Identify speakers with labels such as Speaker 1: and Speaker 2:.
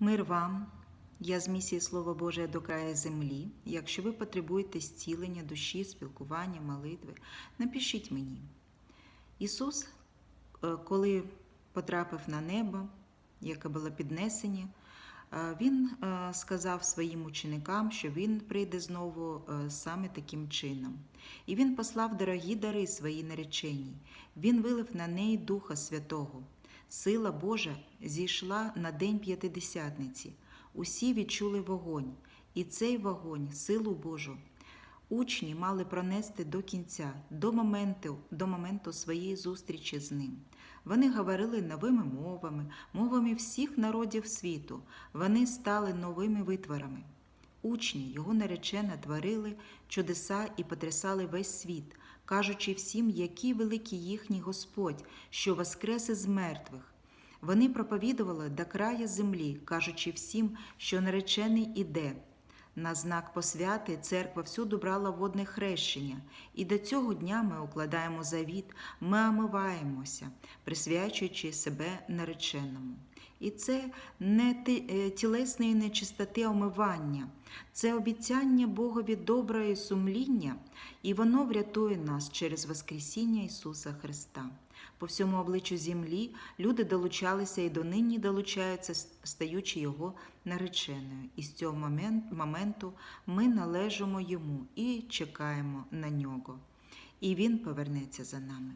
Speaker 1: Мир вам, я з місії Слова Боже до краю землі. Якщо ви потребуєте зцілення душі, спілкування, молитви, напишіть мені. Ісус, е, коли потрапив на небо, яке було піднесення, е, Він е, сказав своїм ученикам, що Він прийде знову саме таким чином. І Він послав дорогі дари своїй нареченій. Він вилив на неї Духа Святого. Сила Божа зійшла на день п'ятидесятниці. Усі відчули вогонь, і цей вогонь, силу Божу, учні мали пронести до кінця, до моменту, до моменту своєї зустрічі з ним. Вони говорили новими мовами, мовами всіх народів світу. Вони стали новими витворами. Учні, його наречена, творили чудеса і потрясали весь світ, кажучи всім, який великий їхній Господь, що воскрес із мертвих. Вони проповідували до края землі, кажучи всім, що наречений іде. На знак посвяти церква всюди брала водне хрещення, і до цього дня ми укладаємо завіт, ми омиваємося, присвячуючи себе нареченому. І це не е, тілесної нечистоти омивання, це обіцяння Богові доброї сумління, і воно врятує нас через Воскресіння Ісуса Христа. По всьому обличчю землі люди долучалися і донині долучаються, стаючи Його нареченою. І з цього моменту ми належимо Йому і чекаємо на нього. І Він повернеться за нами.